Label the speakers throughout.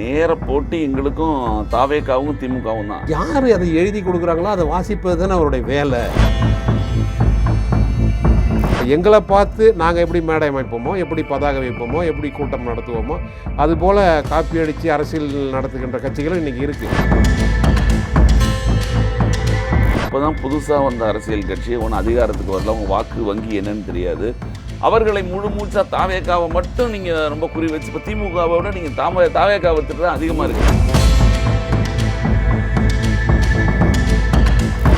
Speaker 1: நேர போட்டி எங்களுக்கும் தாவேக்காவும் திமுகவும் தான்.
Speaker 2: யார் அதை எழுதி கொடுக்குறாங்களோ அதை வாசிப்பது தானே அவருடைய வேலை. எங்களை பார்த்து நாங்கள் எப்படி மேடை அமைப்போமோ எப்படி பதாகை வைப்போமோ எப்படி கூட்டம் நடத்துவோமோ அதுபோல் காப்பி அடித்து அரசியல் நடத்துகின்ற கட்சிகளும் இன்றைக்கி இருக்குது
Speaker 1: இப்போதான் புதுசாக வந்த அரசியல் கட்சி ஒன்று அதிகாரத்துக்கு வரல அவங்க வாக்கு வங்கி என்னன்னு தெரியாது. அவர்களை முழு மூச்சா தாவேக்காவை மட்டும் நீங்கள் ரொம்ப குறி வச்சு இப்போ திமுகவை விட நீங்கள் தாம தாவேக்காவை திட்டு தான் அதிகமாக இருக்கு.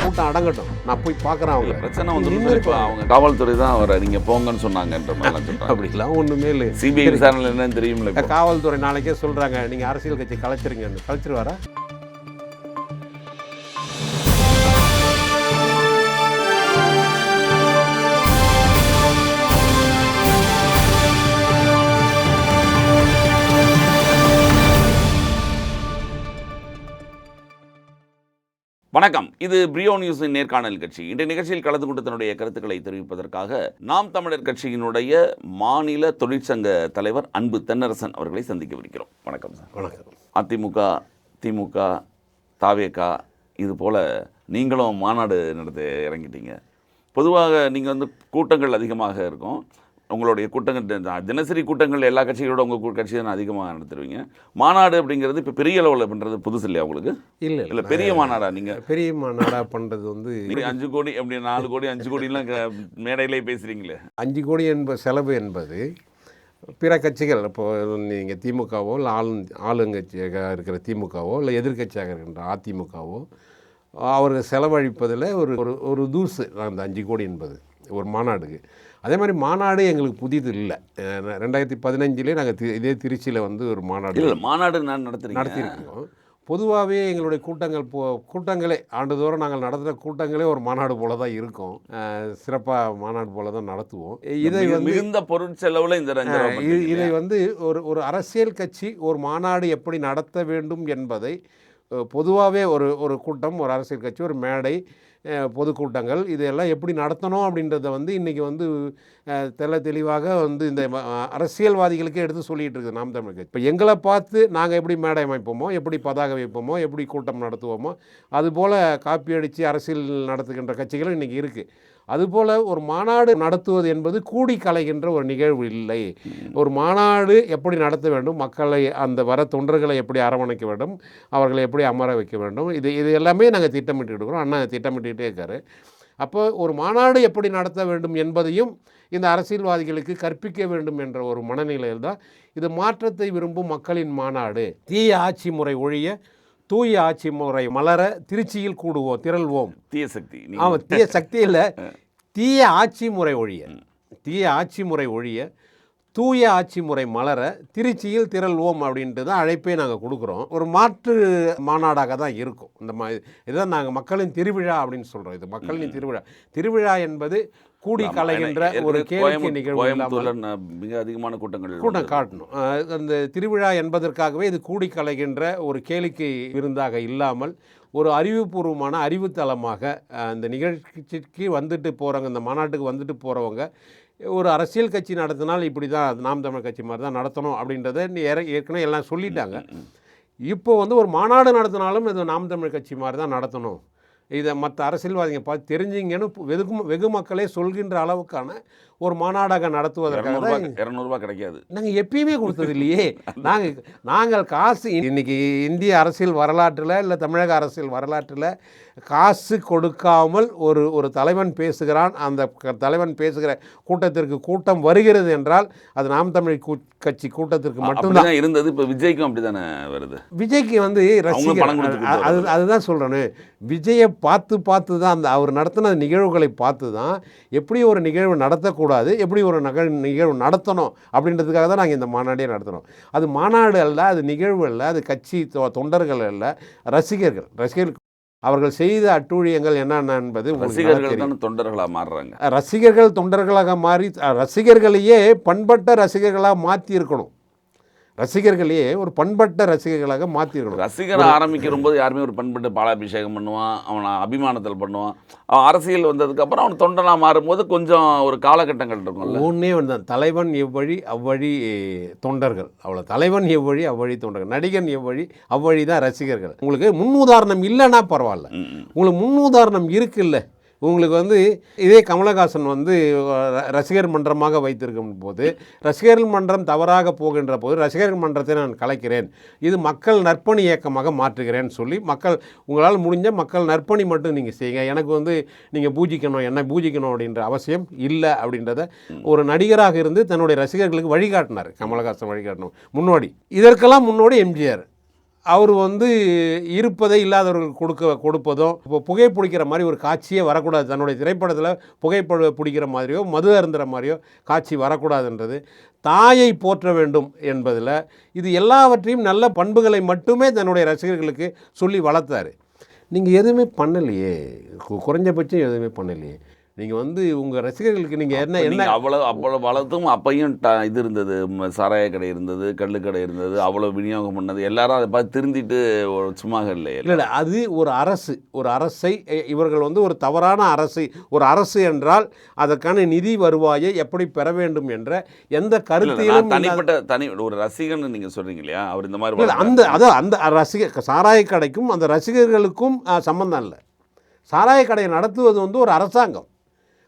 Speaker 2: கூட்டம் அடங்கட்டும். நான் போய் பார்க்குறேன் அவங்க
Speaker 1: பிரச்சனை வந்து இப்போ அவங்க காவல்துறை தான் அவரை நீங்கள் போங்கன்னு சொன்னாங்கன்ற மாதிரிலாம் சொல்கிறாங்க
Speaker 2: அப்படிலாம் ஒன்றுமே இல்லை
Speaker 1: சிபிஐ விசாரணை என்னன்னு தெரியும்ல இப்போ.
Speaker 2: காவல்துறை நாளைக்கே சொல்கிறாங்க நீங்கள் அரசியல் கட்சி கலைச்சிருங்கன்னு. கலைச்சிருவாரா?
Speaker 1: வணக்கம். இது பிரியோ நியூஸின் நேர்காணல் கட்சி. இன்றைய நிகழ்ச்சியில் கலந்து கொண்டு தன்னுடைய கருத்துக்களை தெரிவிப்பதற்காக நாம் தமிழர் கட்சியினுடைய மாநில தொழிற்சங்க தலைவர் அன்பு தென்னரசன் அவர்களை சந்திக்கவிருக்கிறோம். வணக்கம் சார்.
Speaker 2: வணக்கம்.
Speaker 1: அதிமுக திமுக தாவேகா இது போல் நீங்களும் மாநாடு நடத்த இறங்கிட்டீங்க. பொதுவாக நீங்கள் வந்து கூட்டங்கள் அதிகமாக இருக்கும். உங்களுடைய கூட்டங்கள் தினசரி கூட்டங்கள் எல்லா கட்சிகளோட உங்கள் கட்சி தான் அதிகமாக நடத்துருவீங்க மாநாடு அப்படிங்கிறது இப்போ பெரிய அளவில் பண்ணுறது புதுசு இல்லையா உங்களுக்கு?
Speaker 2: இல்லை
Speaker 1: இல்லை. பெரிய மாநாடா நீங்கள்
Speaker 2: பெரிய மாநாடா பண்ணுறது வந்து
Speaker 1: அஞ்சு கோடி அப்படி நாலு கோடி அஞ்சு கோடிலாம் மேடையிலே பேசுகிறீங்களே
Speaker 2: அஞ்சு கோடி என்பது செலவு என்பது பிற கட்சிகள் இப்போ நீங்கள் திமுகவோ இல்லை ஆளு ஆளுங்கட்சியாக இருக்கிற திமுகவோ இல்லை எதிர்க்கட்சியாக இருக்கின்ற அதிமுகவோ அவர்கள் செலவழிப்பதில் ஒரு ஒரு ஒரு தூசு அந்த அஞ்சு கோடி என்பது ஒரு மாநாடுக்கு. அதே மாதிரி மாநாடு எங்களுக்கு புதிது இல்லை. ரெண்டாயிரத்தி பதினஞ்சிலே நாங்கள் இதே திருச்சியில் வந்து ஒரு மாநாடு
Speaker 1: இல்லை மாநாடு நான் நடத்துறீங்க
Speaker 2: நடத்தியிருக்கோம். பொதுவாகவே எங்களுடைய கூட்டங்கள் போ கூட்டங்களே ஆண்டுதோறும் நாங்கள் நடத்துகிற கூட்டங்களே ஒரு மாநாடு போல தான் இருக்கும் சிறப்பாக மாநாடு போல தான் நடத்துவோம் இதை வந்து
Speaker 1: மிகுந்த பொருட்செலவில் இந்த
Speaker 2: இதை வந்து ஒரு ஒரு அரசியல் கட்சி ஒரு மாநாடு எப்படி நடத்த வேண்டும் என்பதை பொதுவாகவே ஒரு ஒரு கூட்டம் ஒரு அரசியல் கட்சி ஒரு மேடை பொதுக்கூட்டங்கள். இதெல்லாம் எப்படி நடத்தணும் அப்படின்றத வந்து இன்றைக்கி வந்து தெல தெளிவாக வந்து இந்த அரசியல்வாதிகளுக்கே எடுத்து சொல்லிகிட்டு இருக்குது நாம் தமிழ் கட்சி இப்போ எங்களை பார்த்து நாங்கள் எப்படி மேடை அமைப்போமோ எப்படி பதாகை வைப்போமோ எப்படி கூட்டம் நடத்துவோமோ அதுபோல் காப்பி அடித்து அரசியல் நடத்துகின்ற கட்சிகளும் இன்றைக்கி இருக்குது அதுபோல் ஒரு மாநாடு நடத்துவது என்பது கூடி கலைகின்ற ஒரு நிகழ்வு இல்லை. ஒரு மாநாடு எப்படி நடத்த வேண்டும் மக்களை அந்த வர தொண்டர்களை எப்படி அரவணைக்க வேண்டும் அவர்களை எப்படி அமர வைக்க வேண்டும் இது இது எல்லாமே நாங்கள் திட்டமிட்டு இருக்கிறோம். அண்ணா திட்டமிட்டுக்கிட்டே இருக்காரு. அப்போ ஒரு மாநாடு எப்படி நடத்த வேண்டும் என்பதையும் இந்த அரசியல்வாதிகளுக்கு கற்பிக்க வேண்டும் என்ற ஒரு மனநிலையில் தான் இது மாற்றத்தை விரும்பும் மக்களின் மாநாடு. தீய ஆட்சி முறை ஒழிய தூய ஆட்சி முறை மலர திருச்சியில் கூடுவோம் திரள்வோம்.
Speaker 1: தீய சக்தி
Speaker 2: ஆமாம் தீய சக்தி இல்லை. தீய ஆட்சி முறை ஒழிய தீய ஆட்சி முறை ஒழிய தூய ஆட்சி முறை மலர திருச்சியில் திரள்வோம் அப்படின்ட்டு தான் அழைப்பே நாங்கள் கொடுக்குறோம். ஒரு மாற்று மாநாடாக தான் இருக்கும். இந்த மா இதுதான் நாங்கள் மக்களின் திருவிழா அப்படின்னு சொல்கிறோம் இது மக்களின் திருவிழா. திருவிழா என்பது கூடி கலைகின்ற ஒரு கேளிக்கை நிகழ்வு
Speaker 1: கோயம்புத்தூர்ல மிக அதிகமான கூட்டங்கள்
Speaker 2: கூட்டம் காட்டணும். அந்த திருவிழா என்பதற்காகவே இது கூடி கலைகின்ற ஒரு கேளிக்கை விருந்தாக இல்லாமல் ஒரு அறிவுபூர்வமான அறிவுத்தலமாக அஹ், இந்த நிகழ்ச்சிக்கு வந்துட்டு போகிறவங்க இந்த மாநாட்டுக்கு வந்துட்டு போகிறவங்க ஒரு அரசியல் கட்சி நடத்தினால் இப்படி தான் நாம் தமிழ் கட்சி மாதிரி தான் நடத்தணும் அப்படின்றத ஏற்கனவே எல்லாம் சொல்லிட்டாங்க. இப்போ வந்து ஒரு மாநாடு நடத்தினாலும் இது நாம் தமிழ் கட்சி மாதிரி தான் நடத்தணும். இதை மற்ற அரசியல்வாதிங்க பார்த்து தெரிஞ்சிங்கன்னு வெகு வெகு மக்களே சொல்கின்ற அளவுக்கான ஒரு மாநாடாக நடத்துவதற்காக
Speaker 1: இரநூறுபா
Speaker 2: தான்
Speaker 1: கிடைக்காது.
Speaker 2: நாங்கள் எப்பயுமே கொடுத்தது இல்லையே நாங்கள் நாங்கள் காசு இன்னைக்கு இந்திய அரசியல் வரலாற்றில் இல்லை தமிழக அரசியல் வரலாற்றில் காசு கொடுக்காமல் ஒரு ஒரு தலைவன் பேசுகிறான். அந்த தலைவன் பேசுகிற கூட்டத்திற்கு கூட்டம் வருகிறது என்றால் அது நாம் தமிழ் கட்சி கூட்டத்திற்கு மட்டும்தான்.
Speaker 1: இருந்தது. இப்போ விஜய்க்கும் அப்படிதானே வருது.
Speaker 2: விஜய்க்கு வந்து ரசிகர் அது அதுதான் சொல்கிறேன்னு விஜயை பார்த்து பார்த்து தான் அந்த அவர் நடத்தின நிகழ்வுகளை பார்த்து தான் எப்படி ஒரு நிகழ்வு நடத்தக்கூடாது எப்படி ஒரு நகழ் நிகழ்வு நடத்தணும் அப்படின்றதுக்காக தான் நாங்கள் இந்த மாநாடே நடத்துகிறோம் அது மாநாடு அல்ல அது நிகழ்வு அல்ல அது கட்சி தொண்டர்கள் அல்ல ரசிகர்கள். ரசிகர்கள் அவர்கள் செய்த அட்டூழியங்கள் என்னென்ன என்பது
Speaker 1: ரசிகர்கள்
Speaker 2: தெரியும்.
Speaker 1: தானே தொண்டர்களா மாறுறாங்க?
Speaker 2: ரசிகர்கள் தொண்டர்களாக மாறி ரசிகர்களையே பண்பட்ட ரசிகர்களாக மாற்றி இருக்கணும் ரசிகர்களையே ஒரு பண்பட்ட ரசிகர்களாக மாற்றிருக்கணும்
Speaker 1: ரசிகரை ஆரம்பிக்கிற போது யாருமே ஒரு பண்பட்டு பாலாபிஷேகம் பண்ணுவான் அவனை அபிமானத்தில் பண்ணுவான். அவன் அரசியல் வந்ததுக்கப்புறம் அவன் தொண்டனா மாறும்போது கொஞ்சம் ஒரு காலகட்டங்கள் இருக்கும்ல.
Speaker 2: ஒன்றே ஒன்று தான். தலைவன் எவ்வழி அவ்வழி தொண்டர்கள். அவ்வளோ தலைவன் எவ்வழி அவ்வழி தொண்டர்கள். நடிகன் எவ்வழி அவ்வழி தான் ரசிகர்கள். உங்களுக்கு முன்னுதாரணம் இல்லைன்னா பரவாயில்ல. உங்களுக்கு முன்னுதாரணம் இருக்குல்ல. உங்களுக்கு வந்து இதே கமலஹாசன் வந்து ரசிகர் மன்றமாக வைத்திருக்கும் போது ரசிகர்கள் மன்றம் தவறாக போகின்ற போது ரசிகர்கள் மன்றத்தை நான் கலைக்கிறேன். இது மக்கள் நற்பணி இயக்கமாக மாற்றுகிறேன்னு சொல்லி மக்கள் உங்களால் முடிஞ்ச மக்கள் நற்பணி மட்டும் நீங்கள் செய்யுங்க. எனக்கு வந்து நீங்கள் பூஜிக்கணும் என்ன பூஜிக்கணும் அப்படின்ற அவசியம் இல்லை அப்படின்றத ஒரு நடிகராக இருந்து தன்னுடைய ரசிகர்களுக்கு வழிகாட்டினார் கமலஹாசன் வழிகாட்டணும். முன்னோடி. இதற்கெல்லாம் முன்னோடி எம்ஜிஆர். அவர் வந்து இருப்பதை இல்லாதவர்களுக்கு கொடுக்க கொடுப்பதும் இப்போ புகை பிடிக்கிற மாதிரி ஒரு காட்சியே வரக்கூடாது. தன்னுடைய திரைப்படத்தில் புகைப்பட பிடிக்கிற மாதிரியோ மது அருந்துற மாதிரியோ காட்சி வரக்கூடாதுன்றது. தாயை போற்ற வேண்டும் என்பதில் இது எல்லாவற்றையும் நல்ல பண்புகளை மட்டுமே தன்னுடைய ரசிகர்களுக்கு சொல்லி வளர்த்தாரு. நீங்கள் எதுவுமே பண்ணலையே. கு- குறைஞ்சபட்சம் எதுவுமே பண்ணலையே. நீங்கள் வந்து உங்கள் ரசிகர்களுக்கு நீங்கள் என்ன என்ன
Speaker 1: நீங்க அவ்வளவு அவ்வளவு வளர்த்தும் அப்பையும் ட- இது இருந்தது. சாராய கடை இருந்தது கள்ளுக்கடை இருந்தது அவ்வளோ விநியோகம் பண்ணது. எல்லாரும் அதை பார்த்து திருந்திட்டு சும்மா இல்லையே.
Speaker 2: இல்லை இல்லை அது ஒரு அரசு. ஒரு அரசை இவர்கள் வந்து ஒரு தவறான அரசு ஒரு அரசு என்றால் அதற்கான நிதி வருவாயை எப்படி பெற வேண்டும் என்ற எந்த இல்லாத-
Speaker 1: தனிப்பட்ட தனி ஒரு ரசிகன் நீங்க சொல்றீங்க இல்லையா? அவர் இந்த மாதிரி.
Speaker 2: அந்த அதான் அந்த ரசிக சாராய கடைக்கும் அந்த ரசிகர்களுக்கும் ஆ, சம்பந்தம் இல்லை. சாராய கடையை நடத்துவது வந்து ஒரு அரசாங்கம்.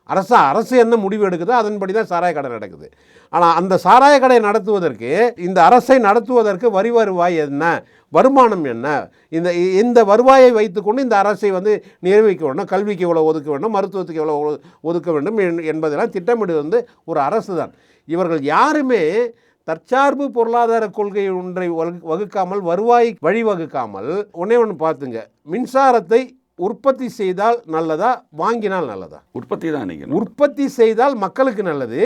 Speaker 2: அரசு அரசு என்ன முடிவு எடுக்குதோ அதன்படி தான் சாராய கடை நடக்குது. ஆனால் அந்த சாராய கடை நடத்துவதற்கு இந்த அரசை நடத்துவதற்கு வரி வருவாய் என்ன? வருமானம் என்ன? இந்த இந்த வருவாயை வைத்துக்கொண்டு இந்த அரசை வந்து நிர்வகிக்க வேண்டும் கல்விக்கு எவ்வளோ ஒதுக்க வேண்டும் மருத்துவத்துக்கு எவ்வளோ ஒ- ஒதுக்க வேண்டும் என்- என்பதெல்லாம் திட்டமிடுவது வந்து ஒரு அரசு தான். இவர்கள் யாருமே தற்சார்பு பொருளாதார கொள்கை ஒன்றை வகு- வகுக்காமல் வருவாய் வழிவகுக்காமல் ஒன்னே ஒன்று பார்த்துங்க. மின்சாரத்தை உற்பத்தி செய்தால் நல்லதா வாங்கினால் நல்லதா?
Speaker 1: உற்பத்தி தான் நினைக்கிறேன்
Speaker 2: உற்பத்தி செய்தால் மக்களுக்கு நல்லது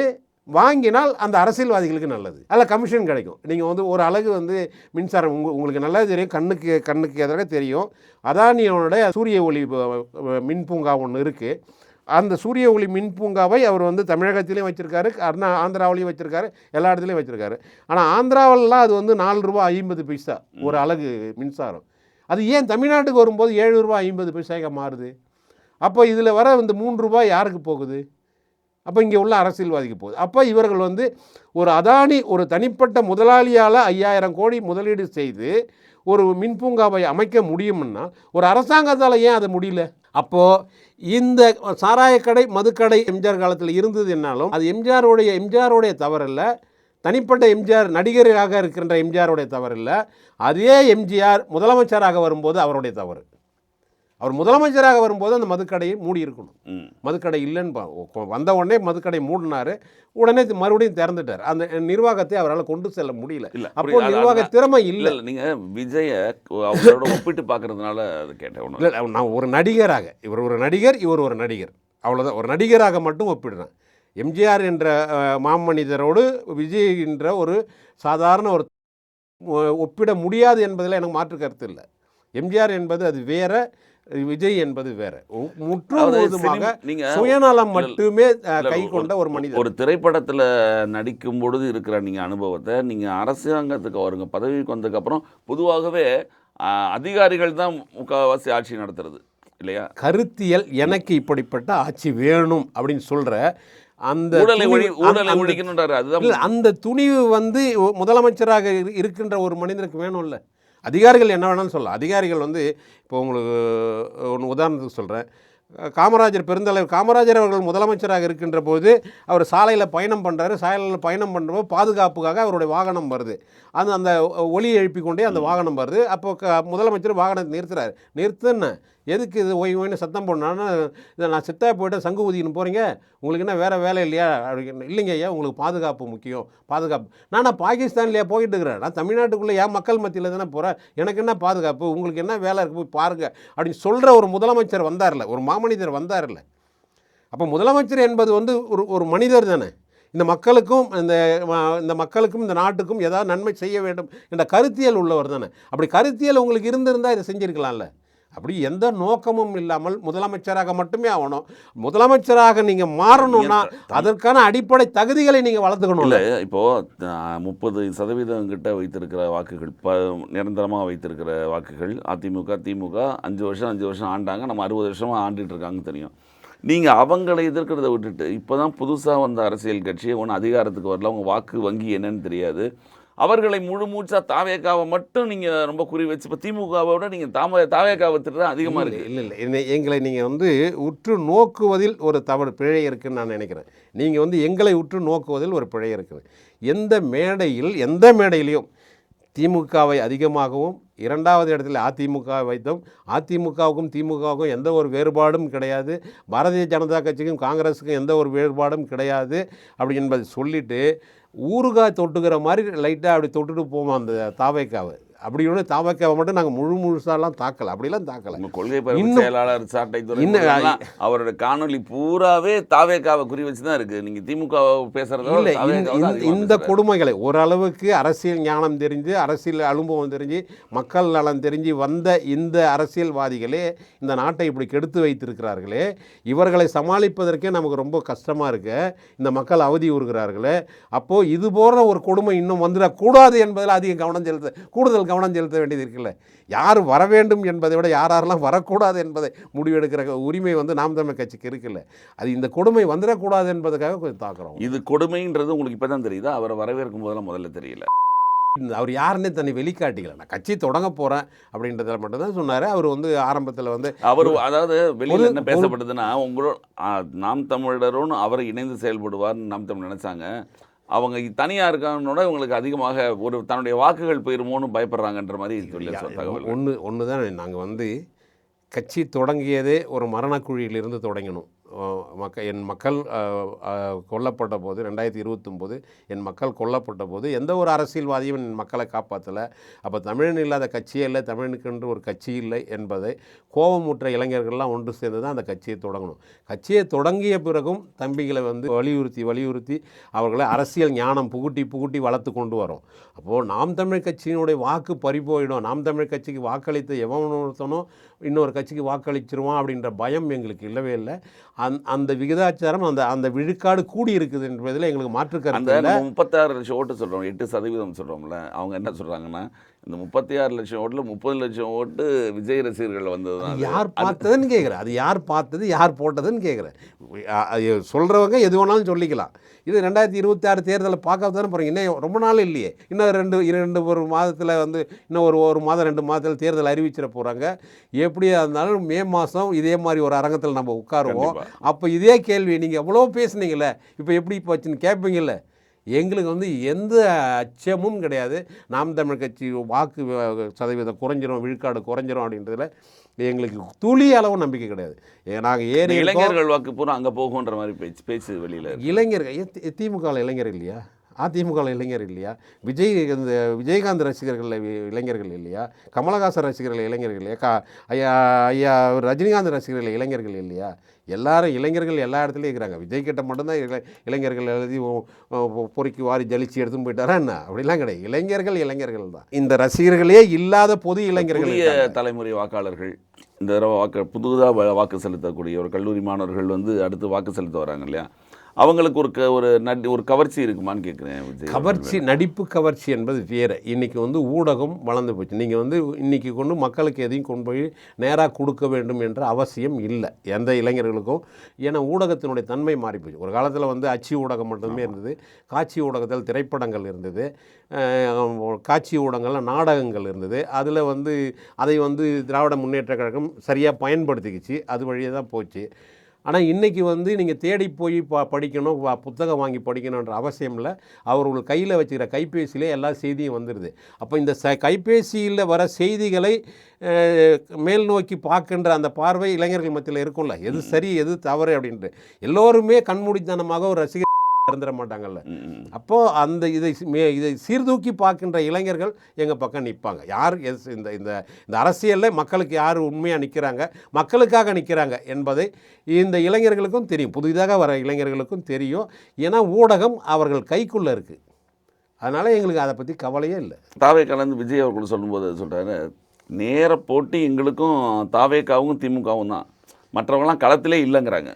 Speaker 2: வாங்கினால் அந்த அரசியல்வாதிகளுக்கு நல்லது. அதில் கமிஷன் கிடைக்கும். நீங்கள் வந்து ஒரு அலகு வந்து மின்சாரம் உங்க உங்களுக்கு நல்லா தெரியும் கண்ணுக்கு கண்ணுக்கு எதிராக தெரியும். அதானியோட சூரிய ஒளி மின் பூங்கா ஒன்று இருக்குது அந்த சூரிய ஒளி மின் பூங்காவை அவர் வந்து தமிழகத்திலையும் வச்சுருக்காரு அருணா ஆந்திராவிலையும் வச்சுருக்காரு எல்லா இடத்துலையும் வச்சுருக்காரு. ஆனால் ஆந்திராவிலலாம் அது வந்து நாலு ரூபா ஐம்பது பைசா ஒரு அலகு மின்சாரம். அது ஏன் தமிழ்நாட்டுக்கு வரும்போது ஏழு ரூபா ஐம்பது பைசாக மாறுது? அப்போ இதில் வர இந்த மூன்று ரூபாய் யாருக்கு போகுது? அப்போ இங்கே உள்ள அரசியல்வாதிக்கு போகுது. அப்போ இவர்கள் வந்து ஒரு அதானி ஒரு தனிப்பட்ட முதலாளியால் ஐயாயிரம் கோடி முதலீடு செய்து ஒரு மின்பூங்காவை அமைக்க முடியும்னா ஒரு அரசாங்கத்தால் ஏன் அது முடியல? அப்போது இந்த சாராயக்கடை மதுக்கடை எம்ஜிஆர் காலத்தில் இருந்தது என்னாலும் அது எம்ஜிஆருடைய எம்ஜிஆருடைய தவறல்ல. தனிப்பட்ட எம்ஜிஆர் நடிகராக இருக்கின்ற எம்ஜிஆருடைய தவறில்ல. அதே எம்ஜிஆர் முதலமைச்சராக வரும்போது அவருடைய தவறு. அவர் முதலமைச்சராக வரும்போது அந்த மதுக்கடையை மூடி இருக்கணும். மதுக்கடை இல்லைன்னு வந்த உடனே மதுக்கடை மூடினார். உடனே மறுபடியும் திறந்துட்டார். அந்த நிர்வாகத்தை அவரால் கொண்டு செல்ல முடியல.
Speaker 1: இல்ல
Speaker 2: அப்போ நிர்வாக திறமை
Speaker 1: இல்ல.
Speaker 2: இல்லை
Speaker 1: இல்ல. நீங்க விஜய அவரோட ஒப்பிட்டு பார்க்கறதுனால அது கேட்டேன்.
Speaker 2: இல்லை நான் ஒரு நடிகராக இவர் ஒரு நடிகர் இவர் ஒரு நடிகர். அவ்வளோதான் ஒரு நடிகராக மட்டும் ஒப்பிடுறேன். எம்ஜிஆர் என்ற மாமனிதரோடு விஜய் என்ற ஒரு சாதாரண ஒரு ஒப்பிட முடியாது என்பதில் எனக்கு மாற்று கருத்து இல்லை. எம்ஜிஆர் என்பது அது வேற விஜய் என்பது வேற. ஒ- முற்றும்
Speaker 1: அதாவது
Speaker 2: முழுதுமாக
Speaker 1: சினிமா- நீங்க
Speaker 2: சுயநலம் மட்டுமே கை கொண்ட ஒரு மனிதர்.
Speaker 1: ஒரு திரைப்படத்துல நடிக்கும் பொழுது இருக்கிற நீங்க அனுபவத்தை நீங்க அரசாங்கத்துக்கு வருங்க பதவிக்கு வந்ததுக்கப்புறம் பொதுவாகவே அதிகாரிகள் தான் முக்கால்வாசி ஆட்சி நடத்துறது இல்லையா?
Speaker 2: கருத்தியல் எனக்கு இப்படிப்பட்ட ஆட்சி வேணும் அப்படின்னு சொல்ற அந்த
Speaker 1: ஊழலை ஒழி ஊழலை
Speaker 2: அந்த-
Speaker 1: ஒழிக்கணுன்றாரு அதுதான்
Speaker 2: அந்த துணிவு வந்து முதலமைச்சராக இரு- இருக்கின்ற ஒரு மனிதனுக்கு வேணும்ல. அதிகாரிகள் என்ன வேணாலும் சொல்லலாம் அதிகாரிகள் வந்து இப்போ உங்களுக்கு ஒன்று உதாரணத்துக்கு சொல்கிறேன் காமராஜர் பெருந்தலைவர் காமராஜர் அவர்கள் முதலமைச்சராக இருக்கின்ற போது அவர் சாலையில் பயணம் பண்ணுறாரு சாலையில் பயணம் பண்ணும்போது பாதுகாப்புக்காக அவருடைய வாகனம் வருது. அந்த அந்த ஒலி எழுப்பி கொண்டே அந்த வாகனம் வருது. அப்போ க முதலமைச்சர் வாகனத்தை நிறுத்துறாரு. நிறுத்துன்னு எதுக்கு இது ஓய் ஒய்னு சத்தம் போடணும்னா இதை நான் சித்தா போய்ட்டு சங்கு ஊதிக்கணும் போகிறீங்க உங்களுக்கு என்ன வேறு வேலை இல்லையா? அப்படின்னு. இல்லைங்க ஐயா உங்களுக்கு பாதுகாப்பு முக்கியம். பாதுகாப்பு. நான் நான் பாகிஸ்தான்லையா போயிட்டு இருக்கிறேன் நான் தமிழ்நாட்டுக்குள்ளே என் மக்கள் மத்தியில் தானே போகிறேன் எனக்கு என்ன பாதுகாப்பு? உங்களுக்கு என்ன வேலை இருக்கு போய் பாருங்க. அப்படின்னு சொல்கிற ஒரு முதலமைச்சர் வந்தார்ல. ஒரு மாமனிதர் வந்தார்ல. அப்போ முதலமைச்சர் என்பது வந்து ஒரு ஒரு மனிதர் தானே. இந்த மக்களுக்கும் இந்த இந்த மக்களுக்கும் இந்த நாட்டுக்கும் ஏதாவது நன்மை செய்ய வேண்டும் என்ற கருத்தியல் உள்ளவர் தானே. அப்படி கருத்தியல் உங்களுக்கு இருந்திருந்தால் இதை செஞ்சுருக்கலாம்ல. அப்படி எந்த நோக்கமும் இல்லாமல் முதலமைச்சராக மட்டுமே ஆகணும். முதலமைச்சராக நீங்கள் மாறணும்னா அதற்கான அடிப்படை தகுதிகளை நீங்கள் வளர்த்துக்கணும்.
Speaker 1: இல்லை இப்போது முப்பது சதவீதம் கிட்ட வைத்திருக்கிற வாக்குகள் ப நிரந்தரமாக வைத்திருக்கிற வாக்குகள் அதிமுக திமுக அஞ்சு வருஷம் அஞ்சு வருஷம் ஆண்டாங்க நம்ம அறுபது வருஷமாக ஆண்டுட்டு இருக்காங்க தெரியும். நீங்கள் அவங்களை எதிர்க்கிறத விட்டுட்டு இப்போ தான் புதுசாக வந்த அரசியல் கட்சி ஒன்றும் அதிகாரத்துக்கு வரல அவங்க வாக்கு வங்கி என்னன்னு தெரியாது. அவர்களை முழு மூச்சா தாவேக்காவை மட்டும் நீங்கள் ரொம்ப குறி வச்சு இப்போ திமுகவை விட நீங்கள் தாம தாவேக்காவை தான் அதிகமாக இருக்குது
Speaker 2: இல்லை இல்லை. என்னை எங்களை நீங்கள் வந்து உற்று நோக்குவதில் ஒரு தவறு பிழை இருக்குன்னு நான் நினைக்கிறேன். நீங்கள் வந்து எங்களை உற்று நோக்குவதில் ஒரு பிழை இருக்குது. எந்த மேடையில் எந்த மேடையிலையும் திமுகவை அதிகமாகவும் இரண்டாவது இடத்துல அதிமுக வைத்தோம் அதிமுகவுக்கும் திமுகவுக்கும் எந்த ஒரு வேறுபாடும் கிடையாது. பாரதிய ஜனதா கட்சிக்கும் காங்கிரஸுக்கும் எந்த ஒரு வேறுபாடும் கிடையாது. அப்படி என்பதை சொல்லிட்டு ஊறுகாய் தொட்டுக்கிற மாதிரி லைட்டாக அப்படி தொட்டுட்டு போவோம் அந்த தாவைக்காவை. அப்படி ஒன்று தாவைக்காவை மட்டும் நாங்கள் முழு முழுசாலாம் தாக்கலை. அப்படிலாம் தாக்கலை.
Speaker 1: கொள்கை செயலாளர் சாட்டை
Speaker 2: இன்னும்
Speaker 1: அவரோட காணொளி பூராவே தாவேக்காவை குறி வச்சு தான் இருக்கு. நீங்க திமுக பேசுறத
Speaker 2: இல்லை இந்த- கொடுமைகளை ஓரளவுக்கு அரசியல் ஞானம் தெரிஞ்சு அரசியல் அனுபவம் தெரிஞ்சு மக்கள் நலன் தெரிஞ்சு வந்த இந்த அரசியல்வாதிகளே இந்த நாட்டை இப்படி கெடுத்து வைத்திருக்கிறார்களே இவர்களை சமாளிப்பதற்கே நமக்கு ரொம்ப கஷ்டமாக இருக்கு. இந்த மக்கள் அவதி உறுகிறார்களே அப்போது இது போன்ற ஒரு கொடுமை இன்னும் வந்துடக்கூடாது என்பதில் அதிக கவனம் செலுத்த கூடுதல் கவனம் செலுத்த வேண்டியது இருக்குல்ல. யார் வர வேண்டும் என்பதை விட யார் யாரெல்லாம் வரக்கூடாது என்பதை முடிவெடுக்கிற உரிமை வந்து நாம் தமிழ் கட்சிக்கு இருக்குல்ல. அது இந்த கொடுமை வந்துடக்கூடாது என்பதுக்காக கொஞ்சம் தாக்குறோம்.
Speaker 1: இது கொடுமைன்றது உங்களுக்கு இப்பதான் தெரியுதா? அவரை வரவேற்கும் போதெல்லாம் முதல்ல தெரியல.
Speaker 2: அவர் யாருன்னே தன்னை வெளிக்காட்டிக்கல. நான் கட்சி தொடங்க போகிறேன் அப்படின்றதுல மட்டும்தான் சொன்னார். அவர் வந்து ஆரம்பத்தில் வந்து
Speaker 1: அவர் அதாவது வெளியில என்ன பேசப்படுதுன்னா உங்களோட நாம் தமிழரும் அவரை இணைந்து செயல்படுவார்னு நாம் தமிழ் நினைச்சாங்க. அவங்க தனியா இருக்கானோட இவங்களுக்கு அதிகமாக ஒரு தன்னுடைய வாக்குகள் போயிருமோன்னு பயப்படுறாங்கன்ற மாதிரி சொல்லி தகவல்
Speaker 2: ஒன்று ஒன்று தான் நாங்கள் வந்து கட்சி தொடங்கியதே ஒரு மரணக்குழியிலிருந்து தொடங்கணும். மக்க என் மக்கள் கொல்லப்பட்ட போது ரெண்டாயிரத்தி இருபத்தொம்போது என் மக்கள் கொல்லப்பட்ட போது எந்த ஒரு அரசியல்வாதியும் என் மக்களை காப்பாற்றலை அப்போ தமிழன் இல்லாத கட்சியே இல்லை தமிழனுக்கென்று ஒரு கட்சி இல்லை என்பதை கோபமுற்ற இளைஞர்கள்லாம் ஒன்று சேர்ந்து தான் அந்த கட்சியை தொடங்கணும். கட்சியை தொடங்கிய பிறகும் தம்பிகளை வந்து வலியுறுத்தி வலியுறுத்தி அவர்களை அரசியல் ஞானம் புகுட்டி புகுட்டி வளர்த்து கொண்டு வரோம். அப்போது நாம் தமிழ் கட்சியினுடைய வாக்கு பறி போயிடும் நாம் தமிழ் கட்சிக்கு வாக்களித்த எவன் ஒருத்தனோ இன்னொரு கட்சிக்கு வாக்களிச்சிருவான் அப்படின்ற பயம் எங்களுக்கு இல்லவே இல்லை. அந் அந்த விகிதாச்சாரம் அந்த அந்த விழுக்காடு கூடி இருக்குது என்பதில் எங்களுக்கு மாற்று
Speaker 1: அந்த
Speaker 2: கருத்து இல்லை.
Speaker 1: நம்ம முப்பத்தாறு லட்சம் ஓட்டு சொல்றோம் எட்டு சதவீதம் சொல்றோம்ல அவங்க என்ன சொல்றாங்கன்னா இந்த முப்பத்தி ஆறு லட்சம் ஓட்டுல முப்பது லட்சம் ஓட்டு விஜய் ரசிகர்கள் வந்தது தான்.
Speaker 2: யார் பார்த்ததுன்னு கேட்குறேன் அது யார் பார்த்தது யார் போட்டதுன்னு கேட்குறேன் சொல்கிறவங்க எது வேணாலும் சொல்லிக்கலாம். இது ரெண்டாயிரத்தி இருபத்தி ஆறு தேர்தலில் பார்க்க தானே போகிறீங்க இன்னும் ரொம்ப நாள் இல்லையே. இன்னும் ரெண்டு இரண்டு ஒரு மாதத்தில் வந்து இன்னும் ஒரு ஒரு மாதம் ரெண்டு மாதத்தில் தேர்தல் அறிவிச்சிட போகிறாங்க எப்படியா இருந்தாலும் மே மாதம் இதே மாதிரி ஒரு அரங்கத்தில் நம்ம உட்காருவோம். அப்போ இதே கேள்வி நீங்கள் எவ்வளோ பேசுனீங்கல்ல. இப்போ எப்படி போச்சுன்னு கேட்பீங்கல்ல. எங்களுக்கு வந்து எந்த அச்சமும் கிடையாது நாம் தமிழ் கட்சி வாக்கு சதவீதம் குறைஞ்சிரும் விழுக்காடு குறைஞ்சிரும் அப்படின்றதுல எங்களுக்கு துளி அளவு நம்பிக்கை கிடையாது நாங்கள் ஏறி.
Speaker 1: இளைஞர்கள் வாக்கு பூரா அங்க போகுன்ற மாதிரி பேச்சு பேச்சு வெளியில.
Speaker 2: இளைஞர்கள் திமுக இளைஞர் இல்லையா அதிமுக இளைஞர் இல்லையா? விஜய் இந்த விஜயகாந்த் ரசிகர்கள் இளைஞர்கள் இல்லையா? கமலஹாசன் ரசிகர்கள் இளைஞர்கள் இல்லையா? கா ஐயா ஐயா ரஜினிகாந்த் ரசிகர்கள் இளைஞர்கள் இல்லையா? எல்லாரும் இளைஞர்கள் எல்லா இடத்துலையும் இருக்கிறாங்க. விஜய் கிட்ட மட்டும்தான் இளை இளைஞர்கள் எழுதி பொறுக்கி வாரி ஜலிச்சு எடுத்துன்னு போயிட்டாரா என்ன? அப்படிலாம் கிடையாது. இளைஞர்கள் இளைஞர்கள் தான். இந்த ரசிகர்களே இல்லாத பொது இளைஞர்கள்.
Speaker 1: தலைமுறை வாக்காளர்கள் இந்த தடவை வாக்கு புதுதாக வாக்கு செலுத்தக்கூடிய ஒரு கல்லூரி மாணவர்கள் வந்து அடுத்து வாக்கு செலுத்த வராங்க இல்லையா? அவங்களுக்கு ஒரு க ஒரு நடி ஒரு கவர்ச்சி இருக்குமான்னு கேட்குறேன்
Speaker 2: கவர்ச்சி நடிப்பு கவர்ச்சி என்பது வேறு. இன்றைக்கி வந்து ஊடகம் வளர்ந்து போச்சு. நீங்கள் வந்து இன்றைக்கி கொண்டு மக்களுக்கு எதையும் கொண்டு போய் நேராக கொடுக்க வேண்டும் என்ற அவசியம் இல்லை. எந்த இளைஞர்களுக்கும். ஏன்னா ஊடகத்தினுடைய தன்மை மாறி போச்சு. ஒரு காலத்தில் வந்து அச்சு ஊடகம் மட்டுமே இருந்தது. காட்சி ஊடகத்தில் திரைப்படங்கள் இருந்தது. காட்சி ஊடகங்களில் நாடகங்கள் இருந்தது. அதில் வந்து அதை வந்து திராவிட முன்னேற்ற கழகம் சரியாக பயன்படுத்திக்கிச்சு. அது வழியே தான் போச்சு. ஆனால் இன்றைக்கி வந்து நீங்கள் தேடி போய் ப படிக்கணும் புத்தகம் வாங்கி படிக்கணுன்ற அவசியம் இல்லை. அவர்கள் கையில் வச்சுக்கிற கைபேசியிலே எல்லா செய்தியும் வந்துடுது அப்போ இந்த ச கைபேசியில் வர செய்திகளை மேல் நோக்கி பார்க்கின்ற அந்த பார்வை இளைஞர்கள் மத்தியில் இருக்கும்ல. எது சரி எது தவறு அப்படின்ட்டு. எல்லோருமே கண்மூடித்தனமாக ஒரு ரசிகர் இருந்துட மாட்டாங்கல்ல. அப்போது அந்த இதை இதை சீர்தூக்கி பார்க்கின்ற இளைஞர்கள் எங்கள் பக்கம் நிற்பாங்க யார் எஸ் இந்த இந்த இந்த அரசியலில் மக்களுக்கு யார் உண்மையாக நிற்கிறாங்க மக்களுக்காக நிற்கிறாங்க என்பதை இந்த இளைஞர்களுக்கும் தெரியும். புதிதாக வர இளைஞர்களுக்கும் தெரியும். ஏன்னா ஊடகம் அவர்கள் கைக்குள்ளே இருக்குது அதனால் எங்களுக்கு அதை பற்றி கவலையே இல்லை.
Speaker 1: தாவே கலந்து விஜய் அவர்கள் சொல்லும்போது சொல்றாரு நேர போட்டி எங்களுக்கும் தாவேக்காவும் திமுகவும் தான். மற்றவங்களாம் களத்திலே இல்லைங்கிறாங்க.